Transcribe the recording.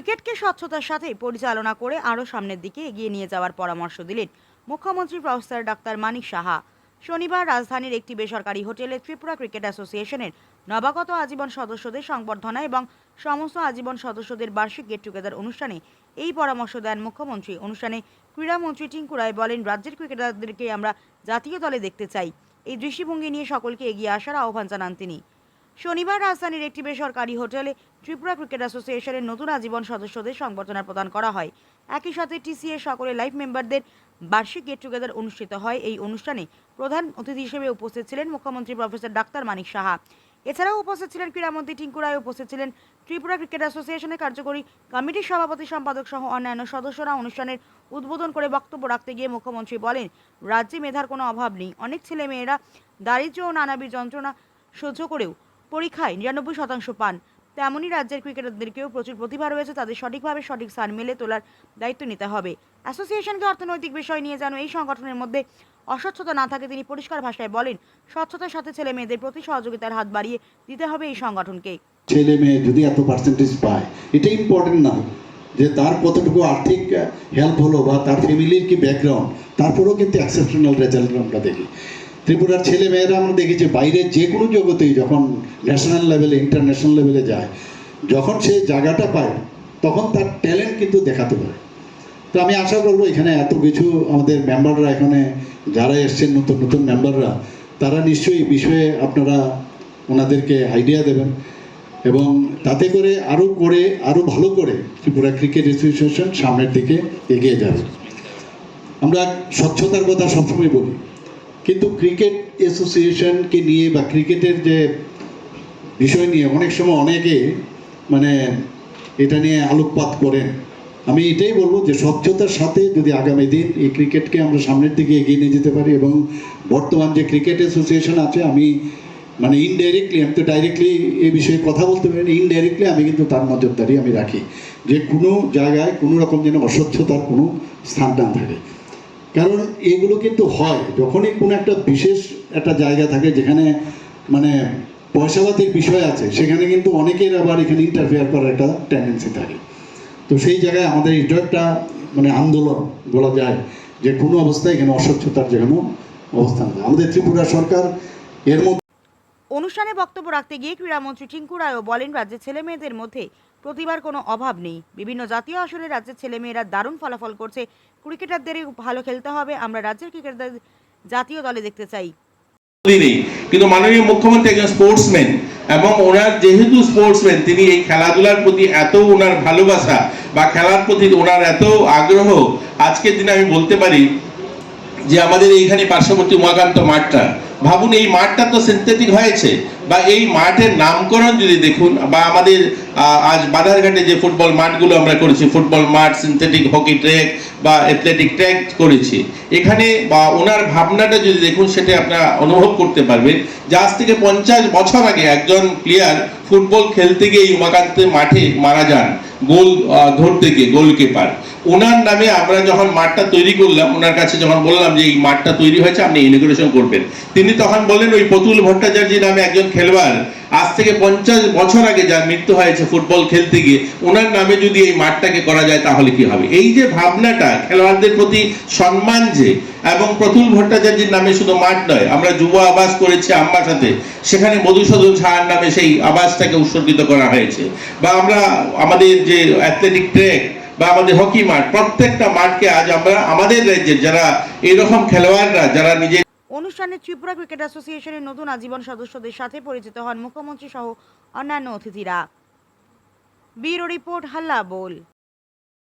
ক্রিকেটকে স্বচ্ছতার সাথে পরিচালনা করে আরও সামনের দিকে এগিয়ে নিয়ে যাওয়ার পরামর্শ দিলেন মুখ্যমন্ত্রী প্রফেসর ডাক্তার মানিক সাহা। শনিবার রাজধানীর একটি বেসরকারি হোটেলে ত্রিপুরা ক্রিকেট অ্যাসোসিয়েশনের নবাগত আজীবন সদস্যদের সংবর্ধনা এবং সমস্ত আজীবন সদস্যদের বার্ষিক গেট টুগেদার অনুষ্ঠানে এই পরামর্শ দেন মুখ্যমন্ত্রী। অনুষ্ঠানে ক্রীড়ামন্ত্রী টিঙ্কু রায় বলেন, রাজ্যের ক্রিকেটারদেরকে আমরা জাতীয় দলে দেখতে চাই। এই দৃষ্টিভঙ্গি নিয়ে সকলকে এগিয়ে আসার আহ্বান জানান তিনি। শনিবার রাজধানীর একটি বেসরকারি হোটেলে ত্রিপুরা ক্রিকেট অ্যাসোসিয়েশনের নতুন আজীবন সদস্যদের সংবর্ধনা প্রদান করা হয়। একই সাথে টিসিএ সকলে লাইফ মেম্বারদের বার্ষিক গেট টুগেদার অনুষ্ঠিত হয়। এই অনুষ্ঠানে প্রধান অতিথি হিসেবে উপস্থিত ছিলেন মুখ্যমন্ত্রী প্রফেসর ডাক্তার মানিক সাহা। এছাড়াও উপস্থিত ছিলেন ক্রীড়ামন্ত্রী টিঙ্কু রায়, উপস্থিত ছিলেন ত্রিপুরা ক্রিকেট অ্যাসোসিয়েশনের কার্যকরী কমিটির সভাপতি, সম্পাদক সহ অন্যান্য সদস্যরা অনুষ্ঠানের উদ্বোধন করে বক্তব্য রাখতে গিয়ে মুখ্যমন্ত্রী বলেন, রাজ্যে মেধার কোনো অভাব নেই। অনেক ছেলে মেয়েরা দারিদ্র্য ও নানাবিধ যন্ত্রণা সহ্য করেও পরীক্ষায় নিরানব্বই শতাংশ পান। তেমনই রাজ্যের ক্রিকেটারদেরকেও প্রচুর প্রতিভা রয়েছে, তাদের সঠিকভাবে সঠিক স্থান মেলে তোলার দায়িত্ব নিতে হবে। অ্যাসোসিয়েশনকে অর্থনৈতিক বিষয় নিয়ে যেন এই সংগঠনের মধ্যে অস্বচ্ছতা না থাকে, তিনি পরিষ্কার ভাষায় বলেন, স্বচ্ছতার সাথে ছেলে মেয়েদের প্রতি সহযোগিতার হাত বাড়িয়ে দিতে হবে এই সংগঠনকে। ছেলে মেয়ে যদি এত পার্সেন্টেজ পায়, এটা ইম্পর্টেন্ট না, যে তার কতটুকু আর্থিক হেল্প হলো বা তার ফ্যামিলির কি ব্যাকগ্রাউন্ড তারপরেও কিন্তু এক্সেপশনাল রেজাল্ট আমরা দেখি। ত্রিপুরার ছেলে মেয়েরা আমরা দেখেছি যে বাইরের যে কোনো জগতেই যখন ন্যাশনাল লেভেলে ইন্টারন্যাশনাল লেভেলে যায়, যখন সে জায়গাটা পায়, তখন তার ট্যালেন্ট কিন্তু দেখাতে পারে। তো আমি আশা করব এখানে এত কিছু আমাদের মেম্বাররা এখানে যারা এসছেন, নতুন নতুন মেম্বাররা তারা নিশ্চয়ই বিষয়ে আপনারা ওনাদেরকে আইডিয়া দেবেন এবং তাতে করে আরও করে আরও ভালো করে ত্রিপুরা ক্রিকেট অ্যাসোসিয়েশন সামনের দিকে এগিয়ে যাবে। আমরা স্বচ্ছতার কথা সবসময় বলি। কিন্তু ক্রিকেট অ্যাসোসিয়েশনকে নিয়ে বা ক্রিকেটের যে বিষয় নিয়ে অনেক সময় অনেকে মানে এটা নিয়ে আলোকপাত করেন। আমি এটাই বলব যে স্বচ্ছতার সাথে যদি আগামী দিন এই ক্রিকেটকে আমরা সামনের দিকে এগিয়ে নিয়ে যেতে পারি এবং বর্তমান যে ক্রিকেট অ্যাসোসিয়েশন আছে, আমি মানে ইনডাইরেক্টলি আমি তো ডাইরেক্টলি এই বিষয়ে কথা বলতে পারি না ইনডাইরেক্টলি আমি কিন্তু তার নজরদারি আমি রাখি। যে কোনো জায়গায় কোনো রকম যেন অস্বচ্ছতার কোনো স্থান না থাকে। কারণ এগুলো কিন্তু হয়। যখনই কোনো একটা বিশেষ একটা জায়গা থাকে যেখানে মানে পয়সাপাতির বিষয় আছে, সেখানে কিন্তু অনেকের আবার এখানে ইন্টারফেয়ার করার একটা টেন্ডেন্সি থাকে। তো সেই জায়গায় আমাদের এটা একটা মানে আন্দোলন বলা যায় যে কোনো অবস্থায় এখানে অস্বচ্ছতার যেন অবস্থান আমাদের ত্রিপুরা সরকার এর মধ্যে অনুষ্ঠানে বক্তব্য রাখতে গিয়ে ক্রীড়ামন্ত্রী টিঙ্কু রায়ও বলেন রাজ্যের ছেলে মেয়েদের মধ্যে প্রতিভার কোনো অভাব নেই। বিভিন্ন জাতীয় আসরে রাজ্যের ছেলেমেয়েরা দারুণ ফলাফল করছে। ক্রিকেটারদেরই ভালো খেলতে হবে। আমরা রাজ্যের ক্রিকেটারদের জাতীয় দলে দেখতে চাই। কিন্তু মাননীয় মুখ্যমন্ত্রী একজন স্পোর্টসম্যান এবং ওনার যেহেতু স্পোর্টসম্যান, তিনি এই খেলাধুলার প্রতি এত ওনার ভালোবাসা বা খেলার প্রতি ওনার এত আগ্রহ, আজকের দিনে আমি বলতে পারি যে আমাদের এইখানে পার্শ্ববর্তী উমাকান্ত মাঠটা, ভাবুন এই মাঠটা তো সিনথেটিক হয়েছে বা এই মাঠের নামকরণ যদি দেখুন বা আমাদের আজ বাধারঘাটে যে ফুটবল মাঠগুলো আমরা করেছি, ফুটবল মাঠ সিনথেটিক হকি ট্র্যাক বা অ্যাথলেটিক ট্র্যাক করেছি। এখানে বা ওনার ভাবনাটা যদি দেখুন, সেটা আপনারা অনুভব করতে পারবেন যে আজ থেকে পঞ্চাশ বছর আগে একজন প্লেয়ার ফুটবল খেলতে গিয়ে উমাকান্তের মাঠে মারা যান, গোল ধরতে গিয়ে, গোলকিপার। ওনার নামে আমরা যখন মাঠটা তৈরি করলাম, ওনার কাছে যখন বললাম যে এই মাঠটা তৈরি হয়েছে, আপনি ইনোগ্রেশন করবেন। তিনি তখন বললেন, ওই পতুল ভট্টাচার্য নামে একজন খেলোয়াড় আজ থেকে পঞ্চাশ বছর আগে যার মৃত্যু হয়েছে ফুটবল খেলতে গিয়ে, ওনার নামে যদি এই মাঠটাকে করা যায় তাহলে কি হবে? এই যে ভাবনাটা, খেলোয়াড়দের প্রতি সম্মান যে, এবং প্রতুল ভট্টাচার্যের নামে শুধু মাঠ নয়, আমরা যুব আবাস করেছি আম্মার সাথে, সেখানে মধুসূদন ঝাড় নামে সেই আবাসটাকে উৎসর্গিত করা হয়েছে। বা আমরা আমাদের যে অ্যাথলেটিক ট্র্যাক বা আমাদের হকি মাঠ, প্রত্যেকটা মাঠকে আজ আমরা, আমাদের রাজ্যের যারা এরকম খেলোয়াড়রা, যারা নিজে অনুষ্ঠানে ত্রিপুরা ক্রিকেট অ্যাসোসিয়েশনের নতুন আজীবন সদস্যদের সাথে পরিচিত হন মুখ্যমন্ত্রী সহ অন্যান্য অতিথিরা। ব্যুরো রিপোর্ট হাল্লা বোল।